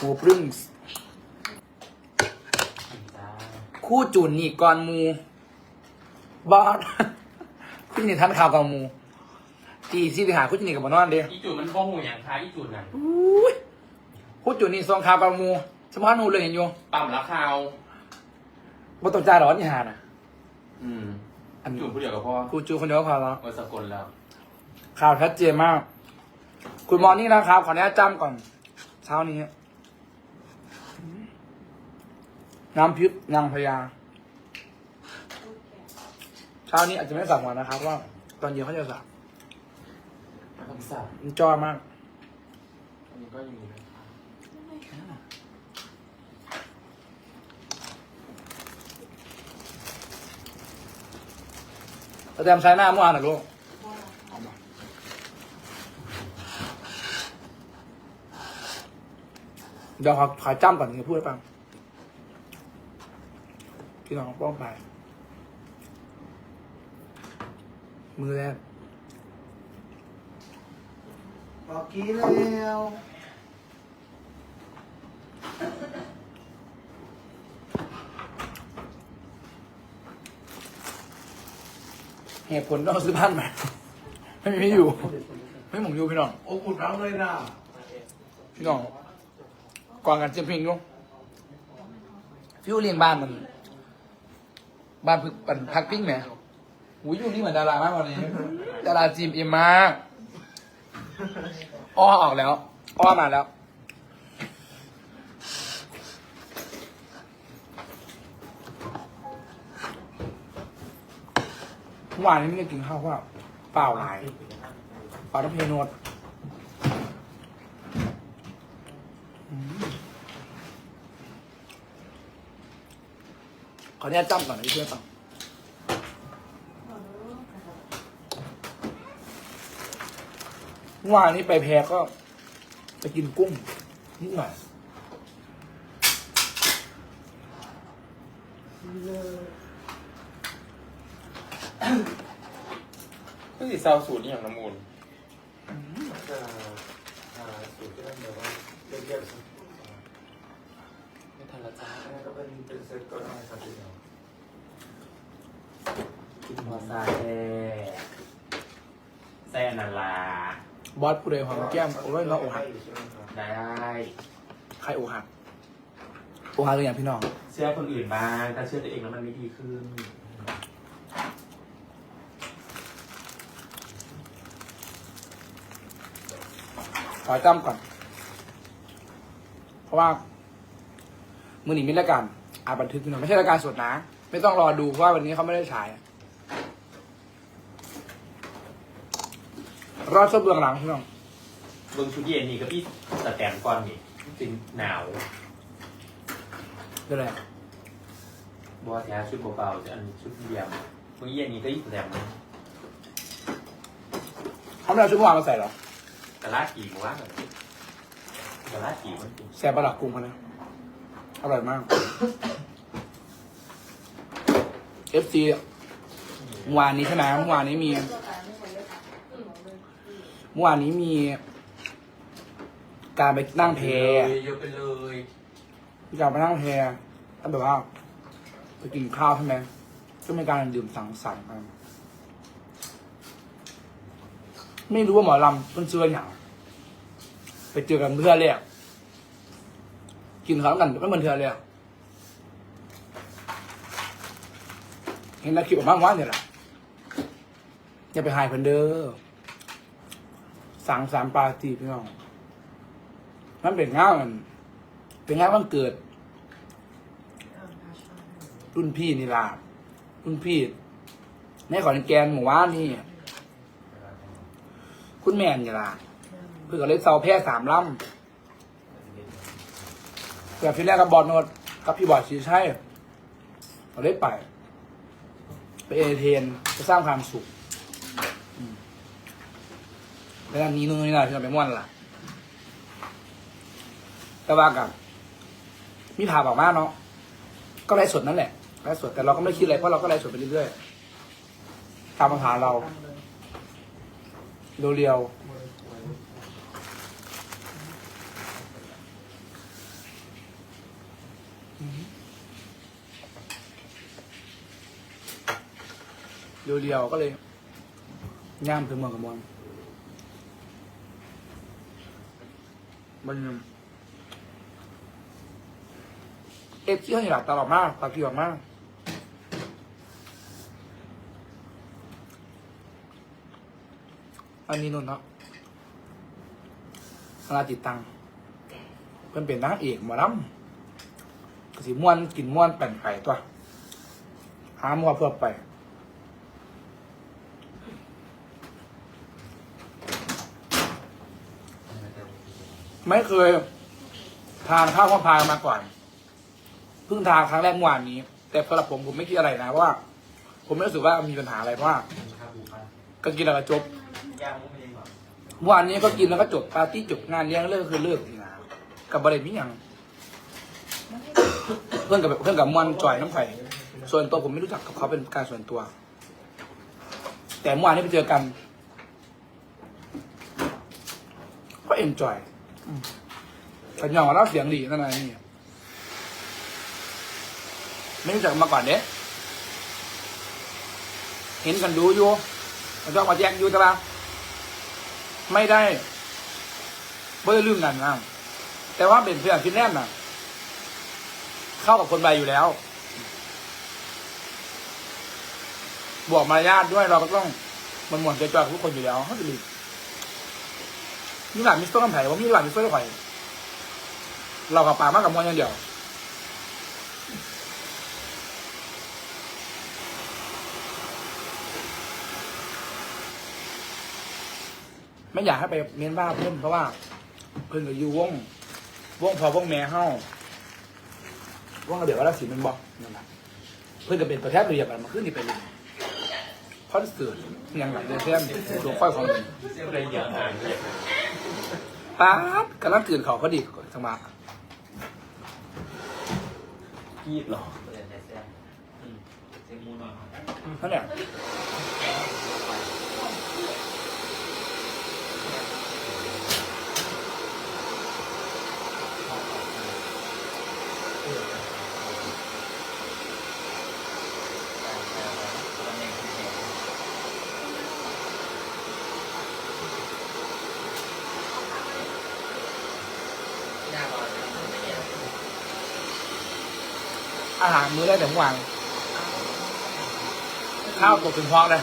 หมูปรึ้งจ้าคู่จุนนี่ก่อนหมูบอสคุณนี่ทันข่าวกับหมูตีสี่ไปหาคุณนี่กับบอนอนเดียอีจุดมันบ้องหูอย่างคะอีจุดน่ะอุ้ยคู่จุนนี่ซองข่าวกับหมูเฉพาะหนูเลยเห็นอยู่ปั๊มราคาวบ่ต้องจ่ายหรอนี่หาน่ะ อืมอันจุดผู้เดียวกับพ่อกูจูคนเดียวก็พอแล้ววันสกลแล้ว ข่าวชัดเจนมาก คุณมอร์นิ่งนะครับ ขออนุญาตจำก่อน เช้านี้ น้ำพริกนางพญาเช้านี้อาจจะไม่สั่งวันนะครับว่า ตอนเย็นเขาจะสั่งคำสั่งมันจ้อมาก อันนี้ก็ยังมีไหมแต่แตมใช้หน้าเมื่อวานหรอลูกเดี๋ยวขอขอจ้ำก่อนถึงจะพูดให้ฟัง พี่น้องป้องไป มือแรกบอกกี้แล้วเหตุผลต้องซื้อบ้านใหม่ไม่มีอยู่ ไม่หมงอยู่พี่น้อง โอ้กุดร้องเลยนะพี่น้องกวางกันเจียมพิงอยู่ฟิวเลี้ยงบ้านมัน บ้านพึกปันพักปิ้งไหมหูยอยู่นี่เหมือนดารามากวันนี้ ดาราจีมเอ็มมากอ้อออกแล้ว อ้อมาแล้วเมื่อวานนี้ไม่ได้กินข้าวเพราะว่าเปล่าหลายเปล่าต้องเพลโนดอืม ขออนุญาตจำก่อนนะพี่เพื่อนฟังเมื่อวานนี้ไปแพรก็ไปกินกุ้งนิดหน่อยก็สิเศร้าสูตรนี่อย่างน้ำมูลจะหาสูตรที่มันแบบว่าเรียบๆ สักไม่ทันละจ้าอันนั้นก็เป็นเป็นเซตก็ได้ครับพี่น้องคิดพอซาแซ่แซ่นันลา บอสผู้ใดหอมแก้มโอ้ยเราอกหักใช่ไหมครับได้ ใครอกหักอกหักเลยอย่างพี่น้อง เชื่อคนอื่นบ้างถ้าเชื่อตัวเองแล้วมันไม่ดีขึ้น ขอจำก่อน เพราะว่า มือหนีมิรายการอาบันทึกพี่น้องไม่ใช่รายการสดนะ ไม่ต้องรอดูเพราะว่าวันนี้เขาไม่ได้ฉาย รอดซบเบื้องหลังพี่น้องเบิ้งชุดเย็นนี่ก็พี่สแตมก่อนนี่จริงหนาวเดี๋ยวอะไรบอสแท้ชุดเบาๆจะอันนี้ชุดเดียมเมื่อเย็นนี้ก็อีกสแตมเขาไม่เอาชุดเมื่อวานมาใส่เหรอกระลาขี่หมู่บ้านแบบกระลาขี่มันจริงแซ่บประหลักกรุงเขานะ อร่อยมาก FC เมื่อวานนี้ใช่ไหมเมื่อวานนี้มีเมื่อวานนี้มี การไปนั่งแพเยอะไปเลยมีการไปนั่งแพแล้วแบบว่าไปกินข้าวใช่ไหมก็มีการดื่มสังสรรค์กันไม่รู้ว่าหมอลำเพิ่นเชื่ออย่างไปเจอกันเพื่อนเลยอะ กินข้าวกันก็เหมือนเธอเลยเห็นนักคลิปออกมาว่าเนี่ยแหละอย่าไปหายเพิ่นเด้อสั่งสรรค์ปาร์ตี้พี่น้องมันเป็นงานมันเป็นงานวันเกิด รุ่นพี่นี่ล่ะรุ่นพี่ในขอนแกนหมู่ว่านนี่คุณแม่นี่ล่ะเพื่อเลยเซาแพร่สามลำ แบบที่แรกกับบอลโนดกับพี่บอยชีใช่เราได้ไป ไปเอเทนไปสร้างความสุขแล้วนี้นู่นนี่นั่นที่เราไปม่วนล่ะ แต่ว่ากับมีผ่าบอกมากเนาะก็ไลฟ์สดนั่นแหละไลฟ์สดแต่เราก็ไม่คิดอะไรเพราะเราก็ไลฟ์สดไปเรื่อยๆตามปัญหาเราเรียวๆ เรียวๆก็เลยย่ามถึงเมืองกับมอนมันเอฟซีเขาอยากตลอดมากตาเกียวมากอันนี้นนท์เนาะราติดตัง เพิ่นเป็นนางเอกหมอลำก็สิม่วนกินม่วนแป่นไข่ตัว หามัวเพื่อไป ไม่เคยทานข้าวข้าวพายมาก่อน เพิ่งทานครั้งแรกเมื่อวานนี้ แต่สำหรับผมผมไม่คิดอะไรนะเพราะว่า ผมไม่รู้สึกว่ามีปัญหาอะไรเพราะว่าก็กินแล้วก็จบเมื่อวานนี้ก็กินแล้วก็จบปาร์ตี้จบงานเลี้ยงเลิกคือเลิกนะกับบริเวณนี้ยังเพื่อนกับเพื่อนกับมวนจ่อยน้ำไข่ส่วนตัวผมไม่รู้จักกับเขาเป็นการส่วนตัว แต่เมื่อวานนี้ไปเจอกันก็เอ็นจอย แต่ยอมว่าเราเสียงดีนั่นไรนี่ไม่รู้จักมาก่อนเด้เห็นกันดูอยู่มันต้องมาแจ้งอยู่ใช่ปะไม่ได้ไม่ได้ลืมกันนะแต่ว่าเป็นเพื่อนฟินแลนด์น่ะ เข้ากับคนใบอยู่แล้ว บวกมารยาทด้วยเราก็ต้องมันหมวนใจจอยทุกคนอยู่แล้วเขาจะรีบ มีหลานมิสเตอร์คำไผ่ว่ามีหลานมิสเตอร์ไผ่เรากับป่ามากกับมวนอย่างเดียวไม่อยากให้ไปเม้นว่าเพื่อนเพราะว่า เพื่อนก็อยู่วงวงพอวงแม่เฮ้าวงระเบียบวัฒนศิลป์มันบอกนั่นแหละเพื่อนก็เป็นประเทศระเบียบกันมาขึ้นนี่เป็นคอนเสิร์ตอยังไงเดซมหลวงค่อยของมัน ป๊าดกำลังตื่นเขาพอดีสมากีบเหรอเท่าไหร่ อาหารมื้อแรกแต่เมื่อวานข้าวตกถึงท้องเลย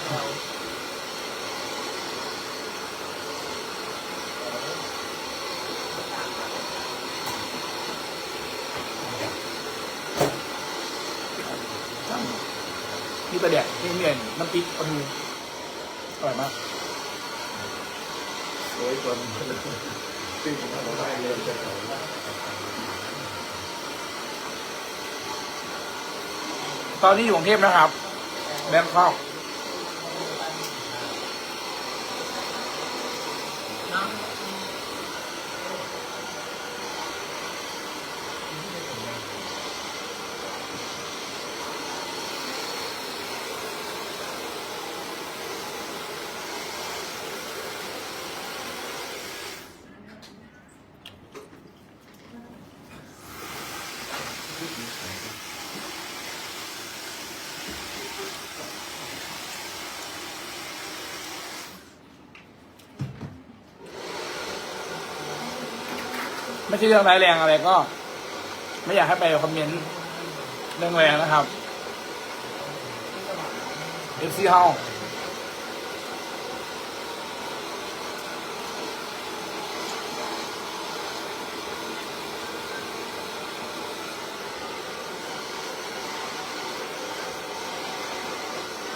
นี่ประเดี๋ยวนี่เมียนน้ำพริกปลาทูอร่อยมากโอ้ยจนซึ่งผมทำได้เลยจะ ตอนนี้อยู่กรุงเทพนะครับ แบงคอก ไม่ใช่เรื่องร้ายแรงอะไรก็ ไม่อยากให้ไปคอมเมนต์เรื่องแรงนะครับ FC เฮา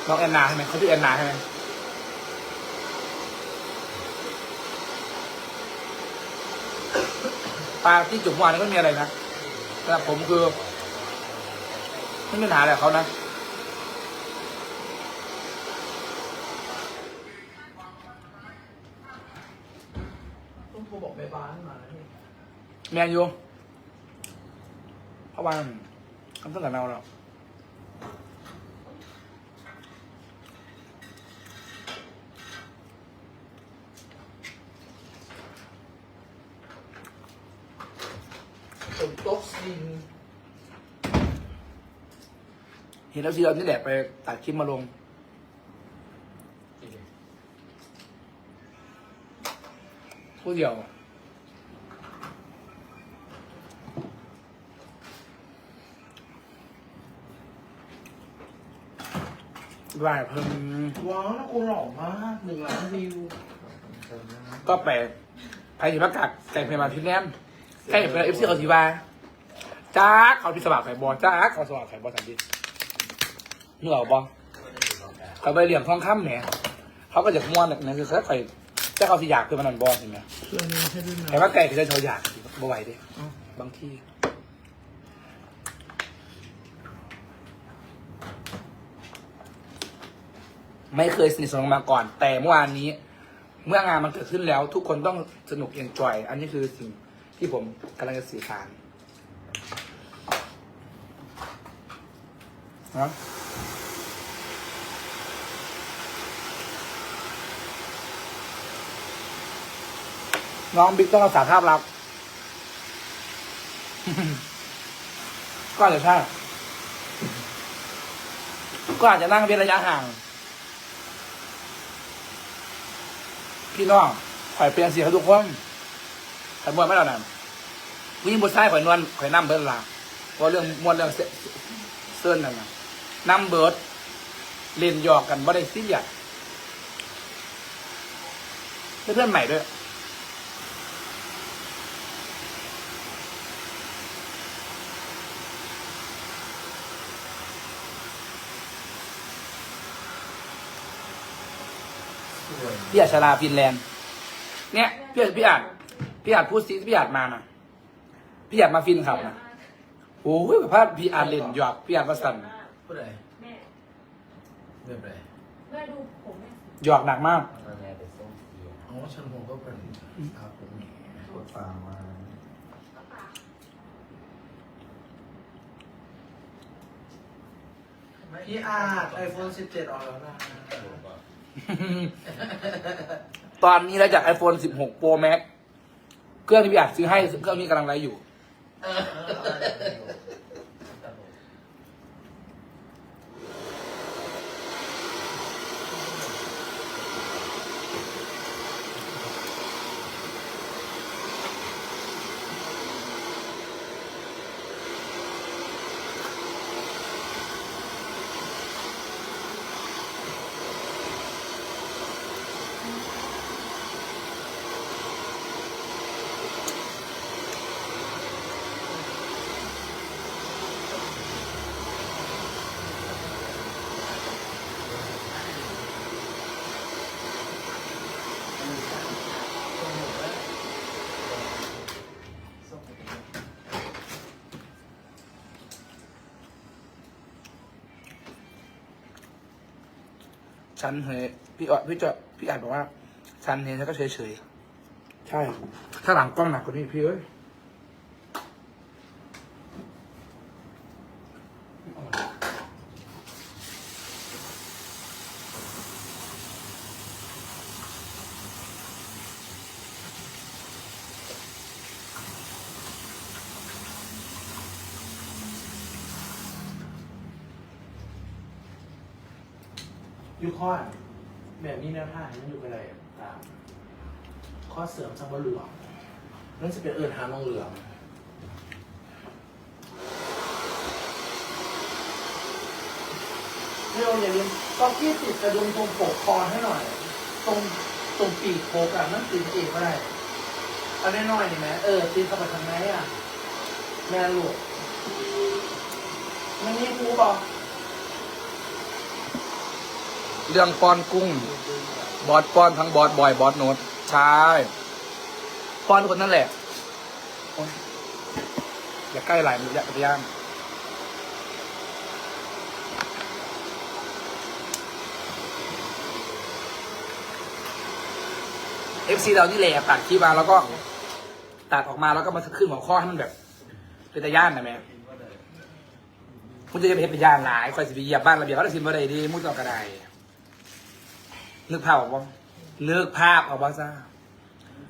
น้องแอนนาใช่ไหมเขาชื่อแอนนาใช่ไหม ปลาที่จุ่มวานก็ไม่มีอะไรนะแต่ผมคือไม่มีปัญหาอะไรกับเขานะต้องโทรบอกไปบ้านมาเนี่ยแมนยูเพราะว่าคำสั่งกับเราแล้ว นแล้วซีเรานี่แหละไปตัดคลิปมาลง ผู้เดียว ว่าเพิ่มว้าวน้องกูหล่อมากหนึ่งล้านวิวก็ไปไปถึนประกาศแต่งเพลงมาที่แนมใกล้เป็นเอฟซีเขาทีบาจ้าเขาพิสวาไข่บอลจ้าเขาสวางไข่บอลสามดิษ นึกออกบอเขาไปเรียงทองคำเนี่ยเขาก็จะม้วนแบบนั้นคือเขาไปจ้าเขาสิอยากคือมันนันบอลใช่ไหมช่วยนี้ให้ด้วยนะแต่ว่าไก่คือจะเขาอยากบ่ไหวดิบางที่ไม่เคยสนิทสนมมาก่อน แต่เมื่อวานนี้ เมื่องานมันเกิดขึ้นแล้ว ทุกคนต้องสนุกเอนจอย อันนี้คือสิ่งที่ผมกำลังจะสื่อสารนะ น้องบิ๊กต้องรักษาภาพลักษณ์ก็อาจจะใช่ก็อาจจะนั่งเป็นระยะห่าง พี่น้องข่อยเปลี่ยนเสียงให้ทุกคนข่อยมวนไม่แล้วนั่นวิ่งบนซ้ายข่อยนวลข่อยนั่เบิร์ดละเพราะเรื่องมวนเรื่องเส้นนั่นนะนั่เบิร์ดเล่นหยอกกันบ่ได้ซีเรียสเพื่อนใหม่ด้วย พี่อาจชลาฟินแลนด์ เนี่ยพี่อาจพี่อาจพี่อาจพูดซิพี่อาจมานะพี่อาจมาฟินขับนะโอ้ยแบบว่าพี่อาจเล่นหยอกพี่อาจมาสั่นผู้ใดแม่เรียบไรแม่ดูผมแม่หยอกหนักมากอ๋อฉันคงก็เป็นอาผมแหมปวดตามาพี่อาร์ไอโฟน17ออกแล้วนะ ตอนนี้เราจาก iPhone 16 Pro Max เครื่องที่พี่อาจซื้อให้ เครื่องนี้กำลังไลฟ์อยู่ ฉันเฮ้ยพี่ออพี่จะพี่อาจบอกว่า ฉันเห็นฉันก็เฉยเฉยๆใช่ ถ้าหลังกล้องหนักกว่านี้พี่เอ้ย ยูคอนแบบนี้แนวท่ามันอยู่ไปเลยตามข้อเสริมสังวเหลืองนั่นจะเป็นเอิญหามองเหลืองเร็วอย่าลืมต้องกี้ติดกระดุมตรงปกคอให้หน่อย ตรงตรงปีกโคกอะนั่นติดเองก็ได้เอาแน่น้อยนี่ไหมเออติดเข้าไปทางไหนอะแม่ลูกมันนี่ครูบอก เรื่องป้อนกุ้ง บอสป้อนทั้งบอสบอยบอสโน้ตใช่ป้อนคนนั่นแหละอย่าใกล้ไหลมันจะย่างเอฟซีเรานี่แหละตัดคลิปมาแล้วก็ตัดออกมาแล้วก็มาขึ้นหัวข้อให้มันแบบ เป็นตะย่านนะแม่มุจะจะไปเห็นเป็นยานหลายคอยสิไปเหยียบบ้านระเบียบก็ได้สิบ่ได้ดีมุจะเอกระได นึกภาพออกบ่นึกภาพออกบ่ซ่า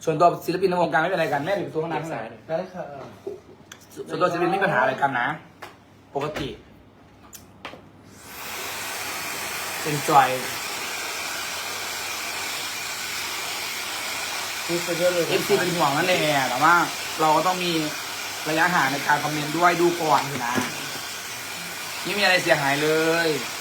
ส่วนตัวศิลปินในวงการไม่เป็นไรกันแม่เป็นตัวข้างหน้าข้างหลังได้ค่ะส่วนตัวศิลปินไม่มีปัญหาอะไรกันนะ ปกติ enjoy คิดไปด้วยเลยเอฟซีเป็นห่วงนั่นแหละแต่ว่า เราก็ต้องมีระยะห่างในการคอมเมนต์ด้วยดูก่อนสินะไม่มีอะไรเสียหายเลยเ